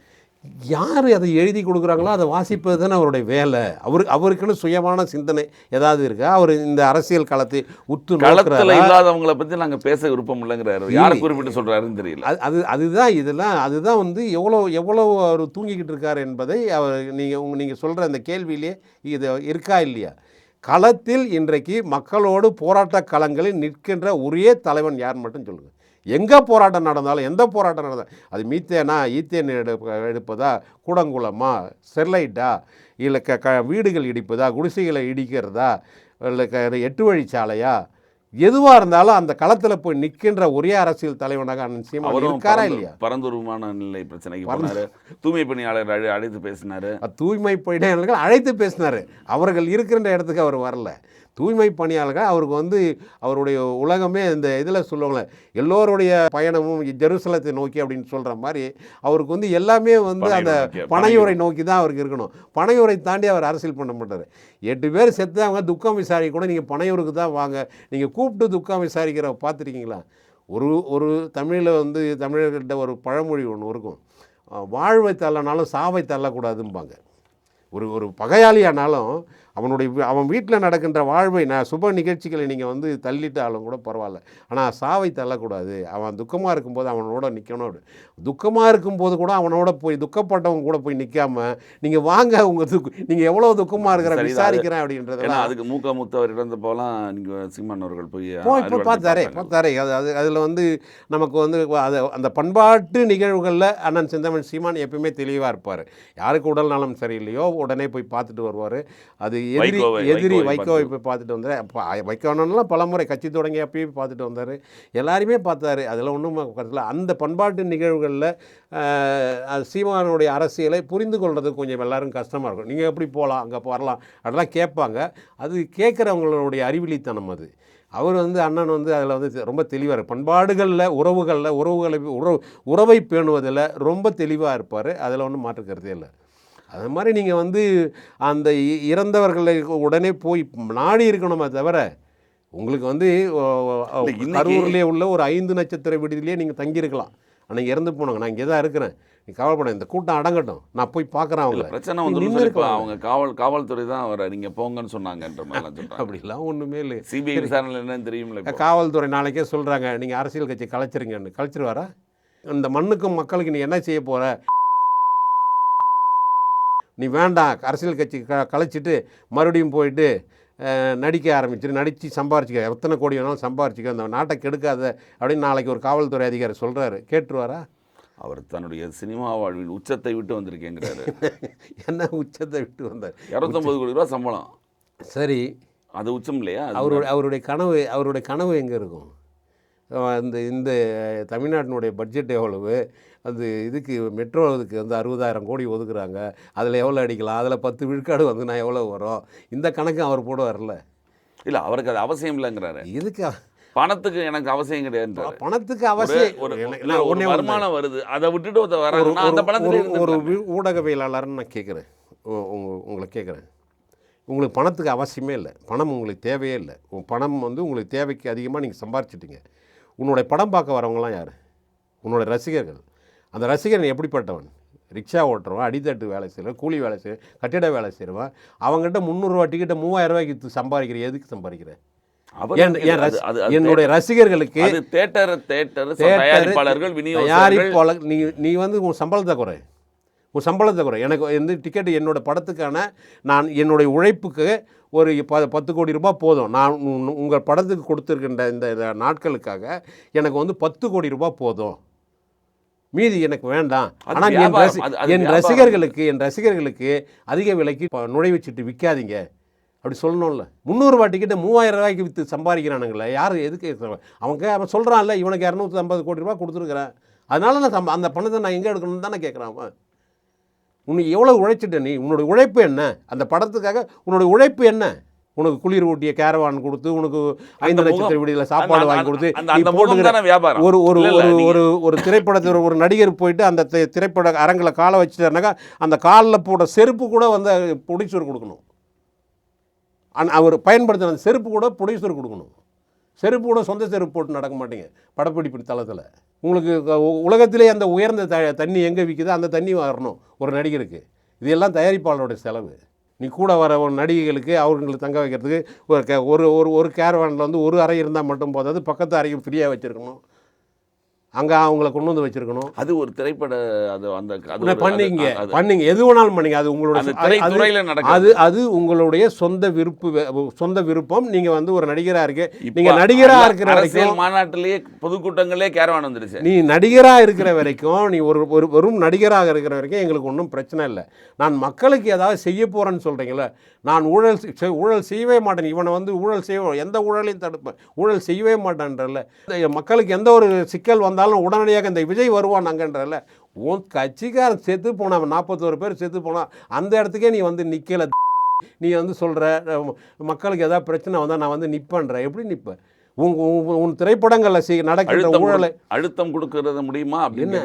Speaker 2: யார் அதை எழுதி கொடுக்குறாங்களோ அதை வாசிப்பது தானே அவருடைய வேலை. அவரு அவருக்குன்னு சுயமான சிந்தனை ஏதாவது இருக்கா? அவர் இந்த அரசியல் களத்தை உத்து
Speaker 1: களத்துல? இல்லாதவங்கள பத்தி நாங்க பேச விருப்பம் இல்லைங்கிறாரு. யாரை குறிப்பிட்டு சொல்றாருன்னு தெரியல.
Speaker 2: அது அது அதுதான் இதெல்லாம் அதுதான் வந்து எவ்வளோ எவ்வளோ அவர் தூங்கிக்கிட்டு இருக்கார் என்பதை அவர் நீங்கள் உங்க நீங்கள் சொல்கிற அந்த கேள்வியிலே இது இருக்கா இல்லையா? களத்தில் இன்றைக்கு மக்களோடு போராட்ட களங்களில் நிற்கின்ற ஒரே தலைவன் யார் மட்டும் சொல்லுங்கள் எங்கே போராட்டம் நடந்தாலும் எந்த போராட்டம் நடந்தாலும் அது மீத்தேனா ஈத்தேன் எடுப்ப எடுப்பதா கூடங்குளமா ஸ்டெர்லைட்டா இல்லை க க வீடுகள் இடிப்பதா குடிசைகளை இடிக்கிறதா இல்லை க எட்டு வழிச்சாலையா எதுவாக இருந்தாலும் அந்த களத்தில் போய் நிற்கின்ற ஒரே அரசியல் தலைவனாக அண்ணன் சீமான் இருக்காரா இல்லையா?
Speaker 1: பரந்துருமான நிலை பிரச்சனைக்கு போனாரு. தூய்மை பணியாளர் அழை- அழைத்து பேசினாரு.
Speaker 2: தூய்மை பணியாளர்கள் அழைத்து பேசினார். அவர்கள் இருக்கின்ற இடத்துக்கு அவர் வரல. தூய்மை பணியாளர்கள் அவருக்கு வந்து அவருடைய உலகமே இந்த இதில் சொல்லுவாங்களே எல்லோருடைய பயணமும் ஜெருசலத்தை நோக்கி அப்படின்னு சொல்கிற மாதிரி அவருக்கு வந்து எல்லாமே வந்து அந்த
Speaker 1: பனையூரை நோக்கி,
Speaker 2: தான் அவருக்கு இருக்கணும். பனையூரை தாண்டி அவர் அரசியல் பண்ண மாட்டார். எட்டு பேர் செத்தவங்க துக்கம் விசாரிக்க கூட நீங்கள் பனையூருக்கு தான் வாங்க. நீங்கள் கூப்பிட்டு துக்கம் விசாரிக்கிற பார்த்துருக்கீங்களா? ஒரு ஒரு தமிழில் வந்து தமிழர்கிட்ட ஒரு பழமொழி ஒன்று இருக்கும். வாழ்வை தள்ளனாலும் சாவை தள்ளக்கூடாதும்பாங்க. ஒரு ஒரு பகையாளியானாலும் அவனுடைய அவன் வீட்டில் நடக்கின்ற வாழ்வை நான் சுப நிகழ்ச்சிகளை நீங்கள் வந்து தள்ளிட்டாலும் கூட பரவாயில்ல. ஆனால் சாவை தள்ளக்கூடாது. அவன் துக்கமாக இருக்கும்போது அவனோட நிற்கணும் துக்கமாக இருக்கும்போது கூட அவனோட போய் துக்கப்பட்டவங்க கூட போய் நிற்காம நீங்கள் வாங்க உங்கள் துக்கு நீங்கள் எவ்வளோ துக்கமாக இருக்கிற. விசாரிக்கிறேன்
Speaker 1: ஏன்னா
Speaker 2: அப்படின்றதெல்லாம்
Speaker 1: அதுக்கு மூக்க மூத்தவர் இறந்தப்போலாம் நீங்க சீமான் அவர்கள் போய்
Speaker 2: இப்போ பார்த்தாரே. பார்த்தாரே. அது அது அதில் வந்து நமக்கு வந்து அது அந்த பண்பாட்டு நிகழ்வுகளில் அண்ணன் செந்தமன் சீமான் எப்பயுமே தெளிவாக இருப்பார். யாருக்கு உடல் நலம் சரியில்லையோ உடனே போய் பார்த்துட்டு வருவார். அது எதிரி எதிரி
Speaker 1: வைகோவை
Speaker 2: போய் பார்த்துட்டு வந்தார். வைக்கோனெல்லாம் பலமுறை கட்சி தொடங்கி அப்பயும் பார்த்துட்டு வந்தார். எல்லாருமே பார்த்தாரு. அதில் ஒன்றும் கருத்தில் அந்த பண்பாட்டு நிகழ்வுகளில் சீமானுடைய அரசியலை புரிந்து கொள்றது கொஞ்சம் எல்லாரும் கஷ்டமாக இருக்கும். நீங்கள் எப்படி போகலாம் அங்கே வரலாம் அதெல்லாம் கேட்பாங்க. அது கேட்குறவங்களுடைய அறிவிலித்தனம் அது. அவர் வந்து அண்ணன் வந்து அதில் வந்து ரொம்ப தெளிவாக பண்பாடுகளில் உறவுகளில் உறவுகளை உறவு உறவை பேணுவதில் ரொம்ப தெளிவாக இருப்பார். அதில் ஒன்றும் மாற்று கருத்தே இல்லை. அது மாதிரி நீங்கள் வந்து அந்த இறந்தவர்களை உடனே போய் நாடி இருக்கணுமே தவிர உங்களுக்கு வந்து கரூர்லேயே உள்ள ஒரு ஐந்து நட்சத்திர விடுதியிலே நீங்கள் தங்கியிருக்கலாம். ஆனால் இறந்து போனாங்க. நான் இங்கே தான் இருக்கிறேன். நீ கவலைப்பட இந்த கூட்டம் அடங்கட்டும். நான் போய் பார்க்குறேன்
Speaker 1: இல்ல
Speaker 2: அவங்கள
Speaker 1: பிரச்சனை வந்து
Speaker 2: இருக்கலாம்.
Speaker 1: அவங்க காவல் காவல்துறை தான் அவரை நீங்க போங்கன்னு சொன்னாங்கன்ற மாதிரிலாம்
Speaker 2: அப்படிலாம் ஒன்றுமே இல்லை
Speaker 1: சிபிஐ விசாரணை என்னன்னு தெரியும்ல.
Speaker 2: காவல்துறை நாளைக்கே சொல்கிறாங்க நீங்கள் அரசியல் கட்சி கலைச்சிருங்கன்னு. கலைச்சிருவாரா? இந்த மண்ணுக்கும் மக்களுக்கு நீ என்ன செய்ய போகிற நீ வேண்டாம் அரசியல் கட்சி க கலைச்சிட்டு மறுபடியும் போயிட்டு நடிக்க ஆரம்பிச்சிரு நடித்து சம்பாரிச்சிக்க. எத்தனை கோடி வேணாலும் சம்பாரிச்சிக்க அந்த நாட்டை கெடுக்காத அப்படின்னு நாளைக்கு ஒரு காவல்துறை அதிகாரி சொல்கிறாரு கேட்டுருவாரா?
Speaker 1: அவர் தன்னுடைய சினிமா வாழ்வில் உச்சத்தை விட்டு வந்திருக்கேங்கிறாரு.
Speaker 2: என்ன உச்சத்தை விட்டு வந்தார்?
Speaker 1: இரநூத்தொம்பது கோடி ரூபா சம்பளம்.
Speaker 2: சரி.
Speaker 1: அது உச்சம் இல்லையா?
Speaker 2: அவருடைய அவருடைய கனவு அவருடைய கனவு எங்கே இருக்கும்? இந்த இந்த தமிழ்நாட்டினுடைய பட்ஜெட் எவ்வளவு? அது இதுக்கு மெட்ரோ இதுக்கு வந்து அறுபதாயிரம் கோடி ஒதுக்குறாங்க. அதில் எவ்வளோ அடிக்கலாம்? அதில் பத்து விழுக்காடு வந்து நான் எவ்வளோ வரும்? இந்த கணக்கு அவர் போட வரல
Speaker 1: இல்ல அவருக்கு அது அவசியம் இல்லைங்கிறாரு.
Speaker 2: இதுக்கு
Speaker 1: பணத்துக்கு எனக்கு அவசியம் கிடையாது
Speaker 2: பணத்துக்கு அவசியம்
Speaker 1: ஒரு. வருமானம் வருது. அதை விட்டுட்டு வராங்கன்னா அந்த பணத்துல
Speaker 2: ஒரு- ஊடகவியலாளர்னு நான் கேட்குறேன். உங்களை கேட்குறேன். உங்களுக்கு பணத்துக்கு அவசியமே இல்லை. பணம் உங்களுக்கு தேவையே இல்லை. உன் பணம் வந்து உங்களுக்கு தேவைக்கு அதிகமாக நீங்கள் சம்பாரிச்சிட்டீங்க. உன்னுடைய படம் பார்க்க வரவங்களாம் யார்? உன்னோட ரசிகர்கள். அந்த ரசிகன் எப்படிப்பட்டவன்? ரிக்ஷா ஓட்டுறவன் அடித்தட்டு வேலை செய்கிறவன் கூலி வேலை செய்ய கட்டிட வேலை செய்கிறவன் அவங்ககிட்ட முந்நூறுரூவா டிக்கெட்டை மூவாயிரம் ரூபாய்க்கு சம்பாதிக்கிற எதுக்கு சம்பாதிக்கிற? என்னுடைய ரசிகர்களுக்கு
Speaker 1: தேட்டர் தேட்டர் தயாரிப்பாளர்கள்
Speaker 2: தயாரிப்பாளர் நீ நீ வந்து உன் சம்பளத்தை குறை. உன் சம்பளத்தை குறை. எனக்கு வந்து டிக்கெட் என்னோட படத்துக்கான நான் என்னுடைய உழைப்புக்கு ஒரு ப பத்து கோடி ரூபாய் போதும். நான் உங்கள் படத்துக்கு கொடுத்துருக்கின்ற இந்த இந்த நாட்களுக்காக எனக்கு வந்து பத்து கோடி ரூபாய் போதும். மீதி எனக்கு வேண்டாம். ஆனால் என். ரசி. ரசிகர்களுக்கு என் ரசிகர்களுக்கு அதிக விலைக்கு ப- நுழைவுச்சீட்டு விற்காதீங்க அப்படி சொல்லணும்ல. முந்நூறுரூவா டிக்கெட்டை மூவாயிரம் ரூபாய்க்கு விற்று சம்பாதிக்கிறானுங்களே. யார் எதுக்கு அவங்க அவன் சொல்கிறான்ல இவனுக்கு இரநூத்தி ஐம்பது கோடி ரூபாய் கொடுத்துருக்குறேன் அதனால நான் சம்ப அந்த பணத்தை நான் எங்கே எடுக்கணும்னு தானே கேட்குறான் அவன். உனக்கு எவ்வளோ உழைச்சிட்ட நீ? உன்னோட உழைப்பு என்ன? அந்த படத்துக்காக உன்னோட உழைப்பு என்ன? உனக்கு குளிர் ஊட்டிய கேரவான் கொடுத்து உனக்கு ஐந்து நட்சத்திர விடியில் சாப்பாடு வாங்கி கொடுத்து
Speaker 1: வியாபாரம்.
Speaker 2: ஒரு ஒரு ஒரு ஒரு ஒரு திரைப்படத்தில் ஒரு நடிகர் போயிட்டு அந்த திரைப்பட அரங்கில் காலை வச்சுட்டாருனாக்கா அந்த காலில் போட செருப்பு கூட வந்து ப்ரொடியூசர் கொடுக்கணும். அன் அவர் பயன்படுத்தின அந்த செருப்பு கூட ப்ரொடியூசர் கொடுக்கணும். செருப்பு கூட சொந்த செருப்பு போட்டு நடக்க மாட்டீங்க படப்பிடிப்பு தளத்தில். உங்களுக்கு உலகத்திலே அந்த உயர்ந்த த தண்ணி எங்கே விற்குதோ அந்த தண்ணி வரணும் ஒரு நடிகருக்கு. இது எல்லாம் தயாரிப்பாளருடைய செலவு. நீ கூட வர ஒரு நடிகைகளுக்கு அவங்களுக்கு தங்க வைக்கிறதுக்கு ஒரு கே- ஒரு ஒரு ஒரு கேரவானில் வந்து ஒரு அறை இருந்தால் மட்டும் போதாது பக்கத்து அறையும் ஃப்ரீயாக வச்சுருக்கணும். அங்கே அவங்கள கொண்டு வந்து வச்சுருக்கணும்.
Speaker 1: அது ஒரு திரைப்பட அது அந்த அது
Speaker 2: பண்ணீங்க. பண்ணீங்க. எது வேணாலும் பண்ணீங்க. அது உங்களோட
Speaker 1: அந்த
Speaker 2: அது- அது- உங்களுடைய சொந்த விருப்பு சொந்த விருப்பம். நீங்க வந்து ஒரு நடிகரா இருக்கு
Speaker 1: இப்ப
Speaker 2: நீங்க நடிகரா
Speaker 1: அரசியல்
Speaker 2: இருக்கிற வரைக்கும்
Speaker 1: மாநாட்டிலேயே பொதுக்கூட்டங்களே கேரவான் வந்துருச்சு.
Speaker 2: நீ நடிகரா இருக்கிற வரைக்கும் நீ ஒரு ஒரு வெறும் நடிகராக இருக்கிற வரைக்கும் எங்களுக்கு ஒன்றும் பிரச்சனை இல்லை. நான் மக்களுக்கு ஏதாவது செய்ய போறேன்னு சொல்றீங்களே நான் ஊழல் ஊழல் செய்யவே மாட்டேன். இவனை வந்து ஊழல் செய்ய எந்த ஊழலையும் தடுப்பேன். ஊழல் செய்யவே மாட்டேன்றல மக்களுக்கு எந்த ஒரு சிக்கல் வந்தாலும் உடனடியாக இந்த விஜய் வருவான் அங்கன்றல உன் கட்சிக்காரன் செத்து போனான் நாற்பத்தோரு பேர் செத்து போனான் அந்த இடத்துக்கே நீ வந்து நிற்கல நீ வந்து சொல்கிற மக்களுக்கு ஏதாவது பிரச்சனை வந்தால் நான் வந்து நிற்பேன்ற எப்படி நிற்ப உன் திரைப்படங்களில் செய் நடக்கின்ற ஊழலை
Speaker 1: அழுத்தம் கொடுக்கறது முடியுமா? அப்படின்னு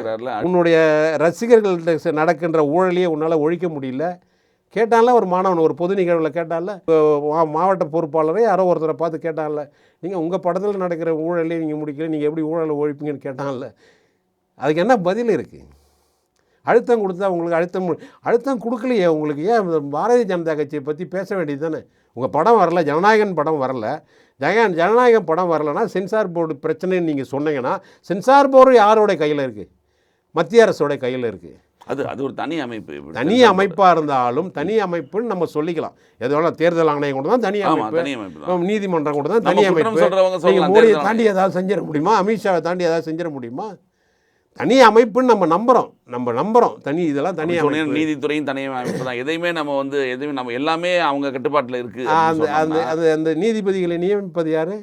Speaker 2: உன்னுடைய ரசிகர்கள்ட்ட நடக்கின்ற ஊழலையே உன்னால் ஒழிக்க முடியல. கேட்டான்ல ஒரு மாணவன் ஒரு பொது நிகழ்வில் கேட்டான்ல மாவட்ட பொறுப்பாளரே யாரோ ஒருத்தரை பார்த்து கேட்டால நீங்கள் உங்கள் படத்தில் நடக்கிற ஊழலே நீங்கள் முடிக்கல நீங்கள் எப்படி ஊழலை ஒழிப்பீங்கன்னு கேட்டான்ல. அதுக்கு என்ன பதில் இருக்குது அழுத்தம் கொடுத்தா உங்களுக்கு அழுத்தம் மு- அழுத்தம் கொடுக்கலையே உங்களுக்கு ஏன் இந்த பாரதிய ஜனதா கட்சியை பற்றி பேச வேண்டியது தானே? உங்கள் படம் வரல ஜனநாயகன் படம் வரல ஜன ஜனநாயகம் படம் வரலன்னா சென்சார் போர்டு பிரச்சனைன்னு நீங்கள் சொன்னீங்கன்னா சென்சார் போர்டு யாரோடைய கையில் இருக்குது மத்திய அரசோடைய கையில் இருக்குது
Speaker 1: அது அது ஒரு தனி அமைப்பு
Speaker 2: தனி அமைப்பாக இருந்தாலும் தனி அமைப்புன்னு நம்ம சொல்லிக்கலாம். எது வேணால் தேர்தல் ஆணையம் கூட தான் தனி அமைப்பு. நீதிமன்றம் கூட தான் தனி அமைப்பு. நீங்கள் மோடியை தாண்டி ஏதாவது செஞ்சிட முடியுமா? அமித்ஷாவை தாண்டி ஏதாவது செஞ்சிட முடியுமா? தனி அமைப்புன்னு நம்ம நம்புகிறோம் நம்ம நம்புகிறோம் தனி இதெல்லாம் தனி
Speaker 1: நீதித்துறையும் தனி அமைப்பு தான். எதையுமே நம்ம வந்து எதுவுமே நம்ம எல்லாமே அவங்க கட்டுப்பாட்டுல இருக்கு
Speaker 2: ஆ,
Speaker 1: அப்படின்னு
Speaker 2: அந்த அந்த
Speaker 1: சொன்னோம்னா,
Speaker 2: அந்த நீதிபதிகளை நியமிப்பது யார்?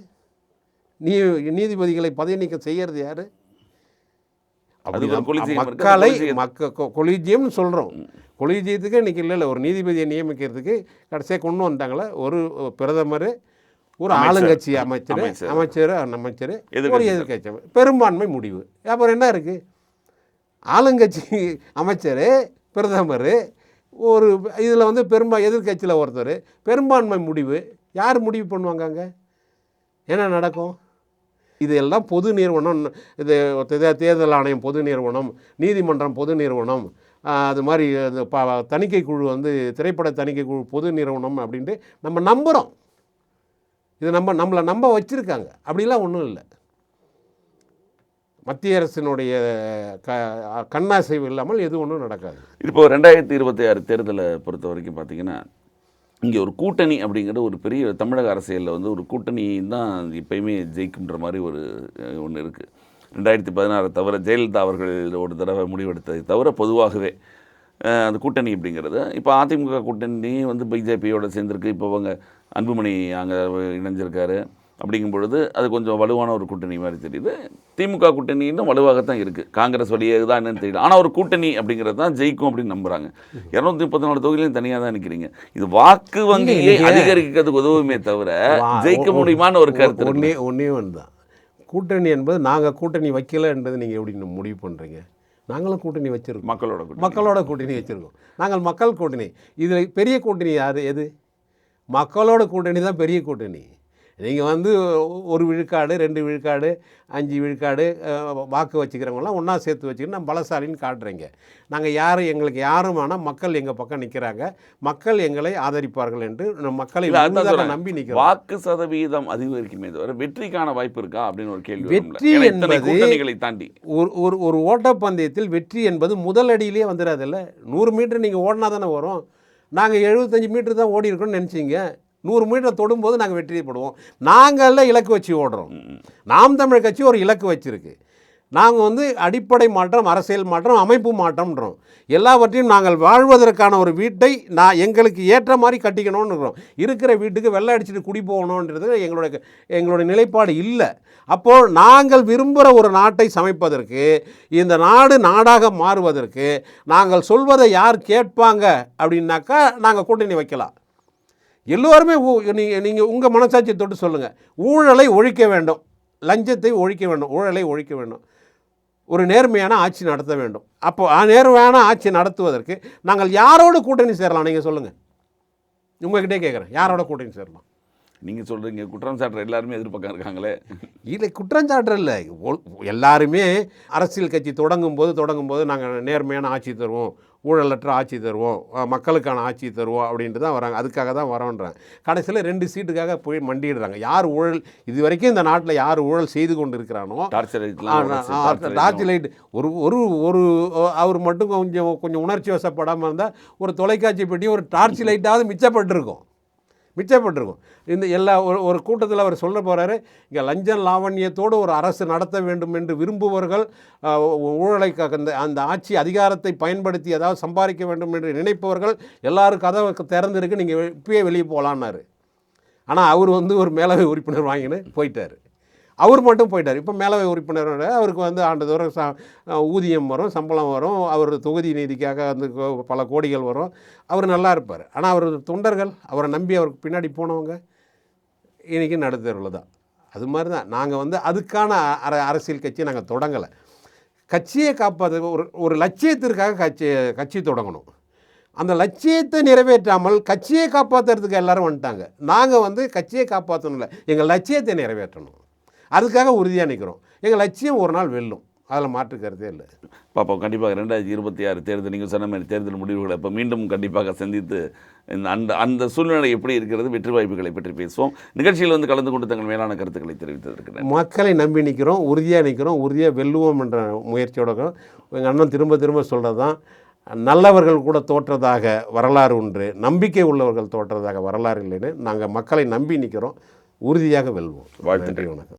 Speaker 2: நீ நீதிபதிகளை பதவி நீக்கம் செய்யறது யார்
Speaker 1: அது ஒரு கொலிஜியம் இருக்கு. அந்த
Speaker 2: மக்களை
Speaker 1: கொலிஜியம்
Speaker 2: மக்க கொலிஜியம்னு சொல்கிறோம் கொலிஜியத்துக்கு இன்றைக்கி இல்லை இல்லை ஒரு நீதிபதியை நியமிக்கிறதுக்கு கடைசியாக கொண்டு வந்தாங்களே ஒரு பிரதமர் ஒரு. ஆளுங்கட்சி அமைச்சர்
Speaker 1: அமைச்சர்.
Speaker 2: அமைச்சர் ஒரு
Speaker 1: எதிர்க்கட்சி
Speaker 2: பெரும்பான்மை முடிவு. அப்புறம் என்ன இருக்குது ஆளுங்கட்சி அமைச்சர் பிரதமர் ஒரு இதில் வந்து பெரும்பா எதிர்க்கட்சியில் ஒருத்தர். பெரும்பான்மை முடிவு. யார் முடிவு பண்ணுவாங்க அங்கே? என்ன நடக்கும்? இதெல்லாம் பொது நிறுவனம் இது தேர்தல் ஆணையம் பொது நிறுவனம் நீதிமன்றம் பொது நிறுவனம் அது மாதிரி அது ப தணிக்கை குழு வந்து திரைப்பட தணிக்கை குழு பொது நிறுவனம் அப்படின்ட்டு நம்ம நம்புகிறோம் இது நம்ம நம்மளை நம்ப வச்சுருக்காங்க. அப்படிலாம் ஒன்றும் இல்லை. மத்திய அரசினுடைய க கண்ணாசைவு இல்லாமல் எது ஒன்றும் நடக்காது.
Speaker 1: இப்போ ரெண்டாயிரத்தி இருபத்தி ஆறு தேர்தலை பொறுத்த வரைக்கும் பார்த்தீங்கன்னா இங்கே ஒரு கூட்டணி அப்படிங்கிற ஒரு பெரிய தமிழக அரசியலில் வந்து ஒரு கூட்டணி தான் எப்பயுமே ஜெயிக்கும்ன்ற மாதிரி ஒரு ஒன்று இருக்குது ரெண்டாயிரத்தி பதினாறு தவிர ஜெயலலிதா அவர்கள் ஒரு தடவை முடிவெடுத்ததை தவிர பொதுவாகவே அந்த கூட்டணி அப்படிங்கிறது. இப்போ அதிமுக கூட்டணி வந்து பிஜேபியோட சேர்ந்துருக்கு. இப்போ அவங்க அன்புமணி அங்கே இணைஞ்சிருக்காரு. அப்படிங்கும் பொழுது அது கொஞ்சம் வலுவான ஒரு கூட்டணி மாதிரி தெரியுது. திமுக கூட்டணி இன்னும் வலுவாகத்தான் இருக்குது காங்கிரஸ் வழியே தான் என்னன்னு தெரியல. ஆனால் ஒரு கூட்டணி அப்படிங்கிறது தான் ஜெயிக்கும் அப்படின்னு நம்புறாங்க. இரநூத்தி முப்பத்தி நாலு தொகுதியிலையும் தனியாக தான் நிற்கிறீங்க இது வாக்கு வங்கியை அதிகரிக்கிறதுக்கு உதவுமே தவிர ஜெயிக்க முடியுமான்னு ஒரு கருத்து.
Speaker 2: ஒன்றே ஒன்றே ஒன்று தான். கூட்டணி என்பது நாங்கள் கூட்டணி வைக்கலன்றது நீங்கள் எப்படி முடிவு பண்ணுறீங்க நாங்களும் கூட்டணி வச்சுருக்கோம்.
Speaker 1: மக்களோட கூட்டணி.
Speaker 2: மக்களோட கூட்டணி வச்சுருக்கோம். நாங்கள் மக்கள் கூட்டணி. இதில் பெரிய கூட்டணி யார்? எது? மக்களோட கூட்டணி தான் பெரிய கூட்டணி. நீங்கள் வந்து ஒரு விழுக்காடு ரெண்டு விழுக்காடு அஞ்சு விழுக்காடு வாக்கு வச்சுக்கிறவங்களாம் ஒன்றா சேர்த்து வச்சுக்கிட்டு நம்ம பலசாலின்னு காட்டுறீங்க. நாங்கள் யாரும் எங்களுக்கு யாரும் ஆனால் மக்கள் எங்கள் பக்கம் நிற்கிறாங்க மக்கள் எங்களை ஆதரிப்பார்கள் என்று மக்களை. நம்பி நிற்கிறோம்
Speaker 1: வாக்கு சதவீதம் அதிகரிக்குமே தவிர வெற்றிக்கான வாய்ப்பு இருக்கா அப்படின்னு ஒரு கேள்வி
Speaker 2: வெற்றி என்பது-
Speaker 1: தாண்டி.
Speaker 2: ஒரு ஒரு ஒரு ஓட்டப்பந்தயத்தில் வெற்றி என்பது முதல் அடியிலே வந்துடாதுல்ல நூறு மீட்டர் நீங்கள் ஓடினா தானே வரும். நாங்கள் எழுபத்தஞ்சு மீட்டர் தான் ஓடி இருக்கோம்னு நினச்சிங்க. நூறு மீட்டர் தொடும்போது நாங்கள் வெற்றிப்படுவோம் நாங்கள்ல இலக்கு வச்சு ஓடுறோம். நாம் தமிழ் கட்சி ஒரு இலக்கு வச்சிருக்கு. நாங்கள் வந்து அடிப்படை மாற்றம் அரசியல் மாற்றம் அமைப்பு மாற்றம்ன்றோம். எல்லாவற்றையும் நாங்கள் வாழ்வதற்கான ஒரு வீட்டை நான் எங்களுக்கு ஏற்ற மாதிரி கட்டிக்கணும்னு இருக்கிறோம். இருக்கிற வீட்டுக்கு வெள்ளை அடிச்சுட்டு குடி போகணுன்றது எங்களுடைய எங்களுடைய நிலைப்பாடு இல்லை. அப்போது நாங்கள் விரும்புகிற ஒரு நாட்டை சமைப்பதற்கு இந்த நாடு நாடாக மாறுவதற்கு நாங்கள் சொல்வதை யார் கேட்பாங்க அப்படின்னாக்கா நாங்கள் கூட்டணி வைக்கலாம். எல்லோருமே நீங்கள் நீங்கள் உங்கள் மனசாட்சியை தொட்டு சொல்லுங்கள் ஊழலை ஒழிக்க வேண்டும். லஞ்சத்தை ஒழிக்க வேண்டும். ஊழலை ஒழிக்க வேண்டும். ஒரு நேர்மையான ஆட்சி நடத்த வேண்டும். அப்போ ஆ, நேர்மையான ஆட்சி நடத்துவதற்கு நாங்கள் யாரோட கூட்டணி சேரலாம்? நீங்கள் சொல்லுங்கள் உங்ககிட்டே கேட்குறேன் யாரோட கூட்டணி சேரலாம்?
Speaker 1: நீங்கள் சொல்கிறீங்க குற்றம் சாட்டுற எல்லாருமே எதிர்பக்கம் இருக்காங்களே.
Speaker 2: இல்லை குற்றஞ்சாட்டு இல்லை. ஒ- எல்லாருமே அரசியல் கட்சி தொடங்கும் போது தொடங்கும் போது நாங்கள் நேர்மையான ஆட்சி தருவோம். ஊழலற்ற ஆட்சி தருவோம் மக்களுக்கான ஆட்சி தருவோம் அப்படின்ட்டு தான் வராங்க. அதுக்காக தான் வரோன்றாங்க. கடைசியில் ரெண்டு சீட்டுக்காக போய் மண்டிடுறாங்க யார் ஊழல் இது வரைக்கும் இந்த நாட்டில் யார் ஊழல் செய்து கொண்டு இருக்கிறானோ டார்ச் லைட் ஒரு ஒரு ஒரு அவர் மட்டும் கொஞ்சம் கொஞ்சம் உணர்ச்சி வசப்படாமல் இருந்தால் ஒரு தொலைக்காட்சி பெட்டி ஒரு டார்ச் லைட்டாவது மிச்சப்பட்டிருக்கும். மிச்சப்பட்டிருக்கும். இந்த எல்லா ஒரு ஒரு கூட்டத்தில் அவர் சொல்ல போகிறாரு இங்கே லஞ்சம் லாவண்யத்தோடு ஒரு அரசு நடத்த வேண்டும் என்று விரும்புபவர்கள் ஊழலை க- அந்த அந்த ஆட்சி அதிகாரத்தை பயன்படுத்தி ஏதாவது சம்பாதிக்க வேண்டும் என்று நினைப்பவர்கள் எல்லாரும் கதவை திறந்துருக்கு நீங்கள் இப்பயே வெளியே போகலான்னாரு ஆனால் அவர் வந்து ஒரு மேலவை உறுப்பினர் வாங்கின்னு போயிட்டார். அவர் மட்டும் போயிட்டார். இப்போ மேலவை உறுப்பினர் அவருக்கு வந்து ஆண்டுதோறும் ச ஊதியம் வரும் சம்பளம் வரும் அவர் தொகுதி நீதிக்காக வந்து கோ- பல கோடிகள் வரும். அவர் நல்லா இருப்பார். ஆனால் அவர் தொண்டர்கள் அவரை நம்பி அவருக்கு பின்னாடி போனவங்க இன்றைக்கி நடுத்தருவில் தான். அது மாதிரி தான். நாங்கள் வந்து அதுக்கான அர அரசியல் கட்சியை நாங்கள் தொடங்கலை. கட்சியை காப்பாற்ற ஒரு ஒரு லட்சியத்திற்காக கட்சி கட்சி தொடங்கணும். அந்த லட்சியத்தை நிறைவேற்றாமல் கட்சியை காப்பாற்றுறதுக்கு எல்லோரும் வந்துட்டாங்க. நாங்கள் வந்து கட்சியை காப்பாற்றணும் இல்லை எங்கள் லட்சியத்தை நிறைவேற்றணும். அதுக்காக உறுதியாக நிற்கிறோம் எங்கள் லட்சியம் ஒரு நாள் வெல்லும். அதில் மாற்று கருத்தே இல்லை.
Speaker 1: பார்ப்போம். கண்டிப்பாக ரெண்டாயிரத்தி இருபத்தி ஆறு தேர்தல் நீங்கள் சொன்ன மாதிரி தேர்தல் முடிவுகளை இப்போ மீண்டும் கண்டிப்பாக சந்தித்து இந்த அந்த அந்த சூழ்நிலை எப்படி இருக்கிறது வெற்றி வாய்ப்புகளை பற்றி பேசுவோம். நிகழ்ச்சியில் வந்து கலந்து கொண்டு தங்கள் மேலான கருத்துக்களை தெரிவித்ததற்கு நன்றி.
Speaker 2: மக்களை நம்பி நிற்கிறோம் உறுதியாக நிற்கிறோம் உறுதியாக வெல்லுவோம் என்ற முயற்சியோட எங்கள் அண்ணன் திரும்ப திரும்ப சொல்கிறது தான் நல்லவர்கள் கூட தோற்றதாக வரலாறு உண்டு நம்பிக்கை உள்ளவர்கள் தோற்றதாக வரலாறு இல்லைன்னு நாங்கள் மக்களை நம்பி நிற்கிறோம் உறுதியாக வெல்வோம்.
Speaker 1: வாழ்த்துக்கள்.
Speaker 2: நன்றி வணக்கம்.